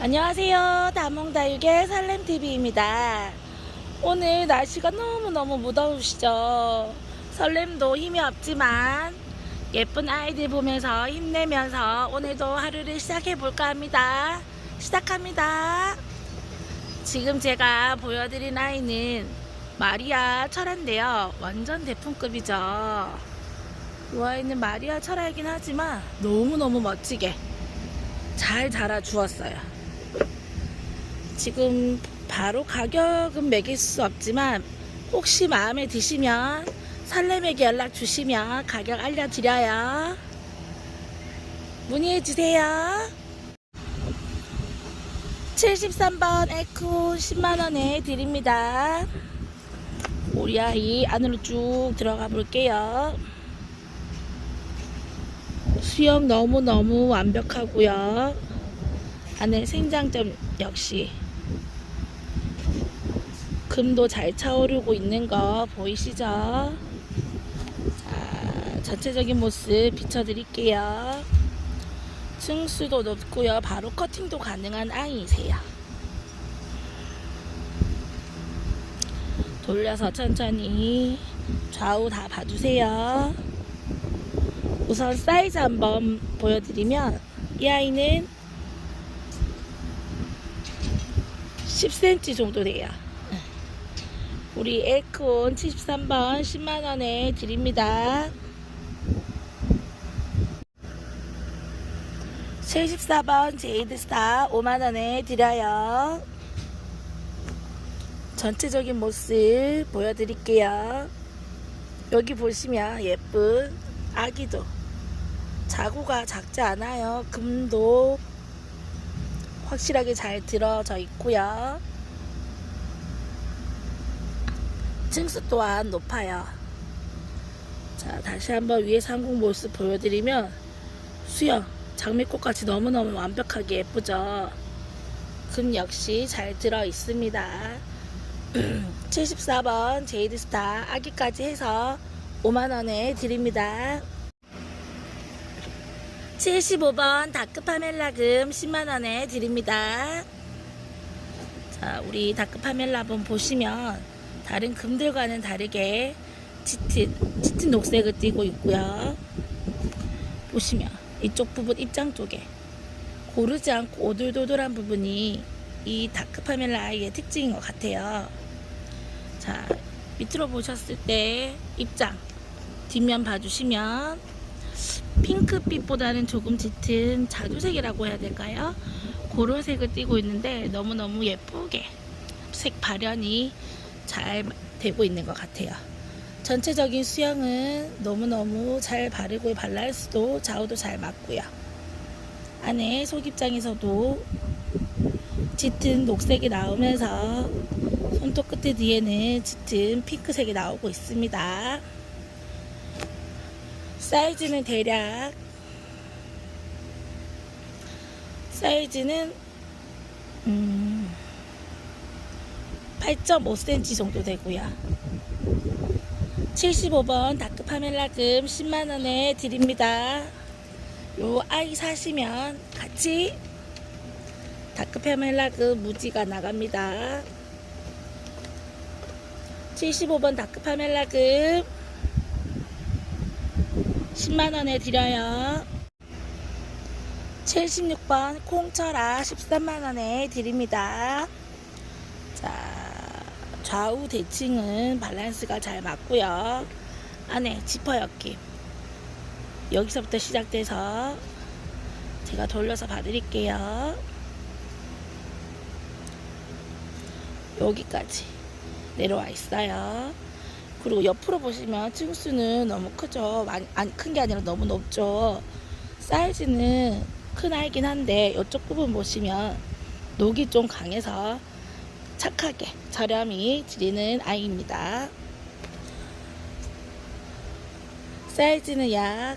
안녕하세요. 다몽다육의 설렘TV입니다. 오늘 날씨가 너무너무 무더우시죠? 설렘도 힘이 없지만 예쁜 아이들 보면서 힘내면서 오늘도 하루를 시작해볼까 합니다. 시작합니다. 지금 제가 보여드린 아이는 마리아 철화인데요. 완전 대품급이죠. 이 아이는 마리아 철화이긴 하지만 너무너무 멋지게 잘 자라 주었어요. 지금 바로 가격은 매길 수 없지만 혹시 마음에 드시면 설렘에게 연락 주시면 가격 알려드려요. 문의해 주세요. 73번 에코 10만원에 드립니다. 우리 아이 안으로 쭉 들어가 볼게요. 수영 너무너무 완벽하고요. 안에 생장점 역시 금도 잘 차오르고 있는 거 보이시죠? 자, 전체적인 모습 비춰드릴게요. 층수도 높고요. 바로 커팅도 가능한 아이세요. 돌려서 천천히 좌우 다 봐주세요. 우선 사이즈 한번 보여드리면 이 아이는 10cm 정도 돼요. 우리 에크온 73번 10만원에 드립니다. 74번 제이드스타 5만원에 드려요. 전체적인 모습 보여드릴게요. 여기 보시면 예쁜 아기도 자구가 작지 않아요. 금도 확실하게 잘 들어져 있고요. 층수 또한 높아요. 자, 다시 한번 위에 상공 모습 보여드리면 수영, 장미꽃같이 너무너무 완벽하게 예쁘죠. 금 역시 잘 들어 있습니다. 74번 제이드스타 아기까지 해서 5만원에 드립니다. 75번 다크파멜라금 10만원에 드립니다. 자, 우리 다크파멜라분 보시면 다른 금들과는 다르게 짙은, 짙은 녹색을 띠고 있고요. 보시면 이쪽 부분 입장 쪽에 고르지 않고 오돌도돌한 부분이 이 다크파멜라 아이의 특징인 것 같아요. 자, 밑으로 보셨을 때 입장 뒷면 봐주시면 핑크빛보다는 조금 짙은 자주색이라고 해야 될까요? 그런 색을 띠고 있는데 너무너무 예쁘게 색 발현이 잘 되고 있는 것 같아요. 전체적인 수영은 너무너무 잘 바르고 발랄수도 좌우도 잘 맞고요. 안에 속입장에서도 짙은 녹색이 나오면서 손톱 끝에 뒤에는 짙은 핑크색이 나오고 있습니다. 사이즈는 대략 사이즈는 음, 8.5cm 정도 되고요. 75번 다크 파멜라금 10만원에 드립니다. 요 아이 사시면 같이 다크 파멜라금 무지가 나갑니다. 75번 다크 파멜라금 10만원에 드려요. 76번 콩철아 13만원에 드립니다. 자, 좌우 대칭은 밸런스가 잘 맞고요. 안에 지퍼 엮임. 여기서부터 시작돼서 제가 돌려서 봐드릴게요. 여기까지 내려와 있어요. 그리고 옆으로 보시면 층수는 너무 크죠. 큰 게 아니라 너무 높죠. 사이즈는 큰 아이긴 한데 이쪽 부분 보시면 녹이 좀 강해서 착하게 저렴히 드리는 아이입니다. 사이즈는 약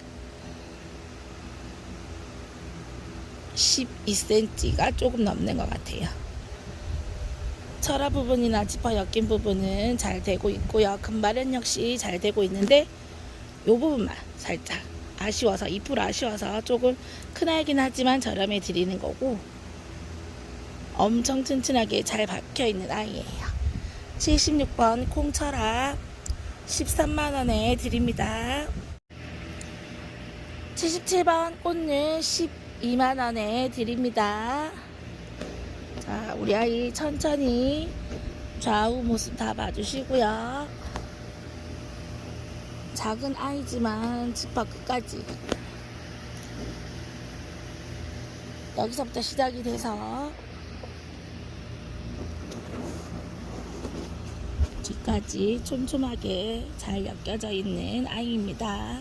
12cm가 조금 넘는 것 같아요. 철화 부분이나 지퍼 엮인 부분은 잘 되고 있고요. 금발은 역시 잘 되고 있는데 이 부분만 살짝 아쉬워서 2% 아쉬워서 조금 큰 아이긴 하지만 저렴해 드리는 거고 엄청 튼튼하게 잘 박혀 있는 아이예요. 76번 콩철아 13만원에 드립니다. 77번 꽃는 12만원에 드립니다. 자, 우리 아이 천천히 좌우 모습 다 봐주시고요. 작은 아이지만 지퍼 끝까지 여기서부터 시작이 돼서 뒤까지 촘촘하게 잘 엮여져 있는 아이입니다.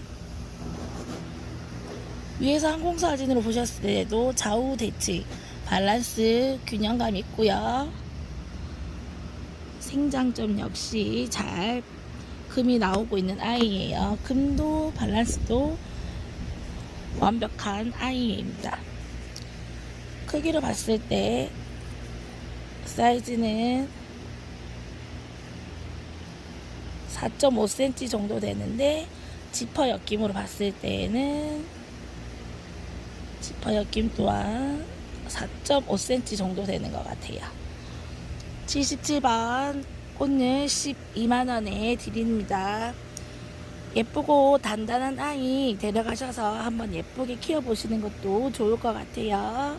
위에서 항공 사진으로 보셨을 때도 좌우 대칭, 밸런스, 균형감 있고요. 생장점 역시 잘 금이 나오고 있는 아이예요. 금도 밸런스도 완벽한 아이입니다. 크기로 봤을 때 사이즈는 4.5cm 정도 되는데 지퍼 엮임으로 봤을 때는 지퍼 엮임 또한 4.5cm 정도 되는 것 같아요. 77번 꽃을 12만원에 드립니다. 예쁘고 단단한 아이 데려가셔서 한번 예쁘게 키워보시는 것도 좋을 것 같아요.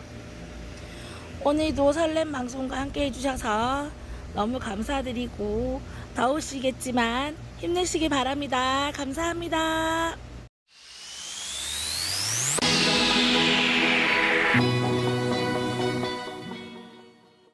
오늘도 설렘 방송과 함께 해주셔서 너무 감사드리고 더우시겠지만 힘내시기 바랍니다. 감사합니다.